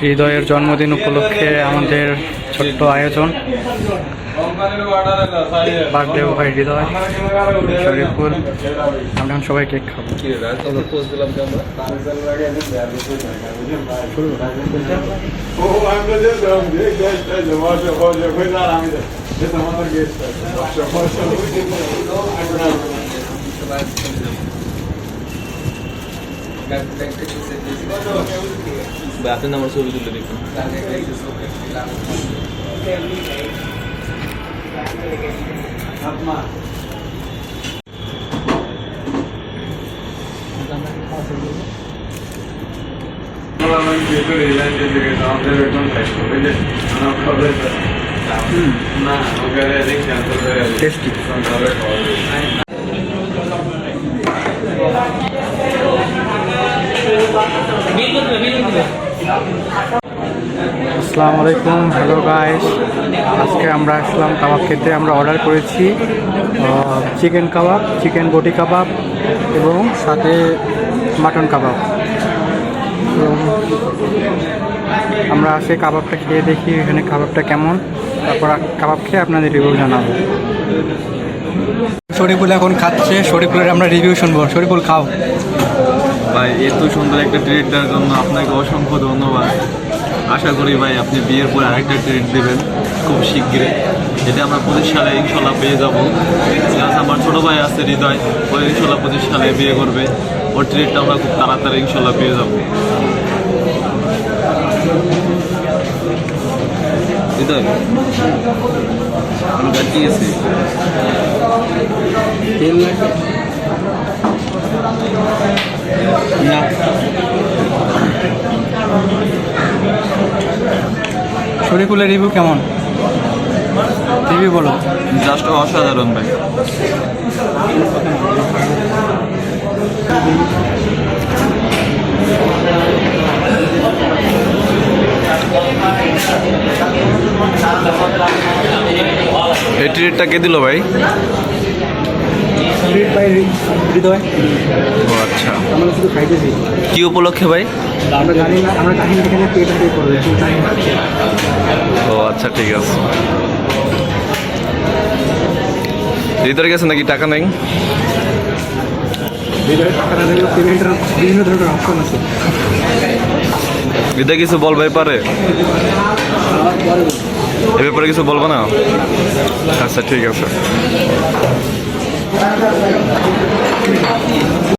হৃদয়ের জন্মদিন উপলক্ষে আমাদের ছোট্ট আয়োজন। বার্থডে ভাই হৃদয় শরীফুল আমরা এখন সবাই কেক খাব। আমি এটা আমাদের গেস্ট আছে আপনি আমার ছবি তুলে দেখুন না ওখানে দেখি টেস্টি আসসালামু আলাইকুম হ্যালো গাইস আজকে আমরা আসলাম কাবাব খেতে। আমরা অর্ডার করেছি চিকেন কাবাব চিকেন বটি কাবাব এবং সাথে মাটন কাবাব। আমরা সেই কাবাবটা খেয়ে দেখি এখানে কাবাবটা কেমন। তারপর কাবাব খেয়ে আপনাদের রিভিউ জানাব। শরীফুল এখন খাচ্ছে। শরীফুলের আমরা রিভিউ শুনব। শরীফুল, খাও। ভাই এত সুন্দর একটা ট্রিট দেওয়ার জন্য আপনাকে অসংখ্য ধন্যবাদ। আশা করি ভাই, আপনি বিয়ের পরে আরেকটা ট্রিট দেবেন, খুব শীঘ্রই। এটা আমরা পঁচিশ সালে ইনশাল্লাহ পেয়ে যাব। প্লাস আমার ছোটো ভাই আছে হৃদয় ওই ইনশাল্লাহ পঁচিশ সালে বিয়ে করবে। ওর ট্রিটটা আমরা খুব তাড়াতাড়ি ইনশাল্লাহ পেয়ে যাব। হৃদয়, আমি না। শরীফুলের রিভিউ কেমন? রিভিউ বলো। জাস্ট অসাধারণ ভাই। এই ট্রিটটা কে দিল ভাই? হৃদয় ও আচ্ছা। আমরা শুধু খাইতেছি। কি উপলক্ষে ভাই? আমরা জানি না আমরা এখানে পেট পে করবে। ও আচ্ছা ঠিক আছে। হৃদয় গেছে নাকি? টাকা নেই? বিভিন্ন ধরনের অপশন আছে। হৃদয় কিছু বলবে পারে? এ ব্যাপারে কিছু বলব না? আচ্ছা ঠিক আছে। ください。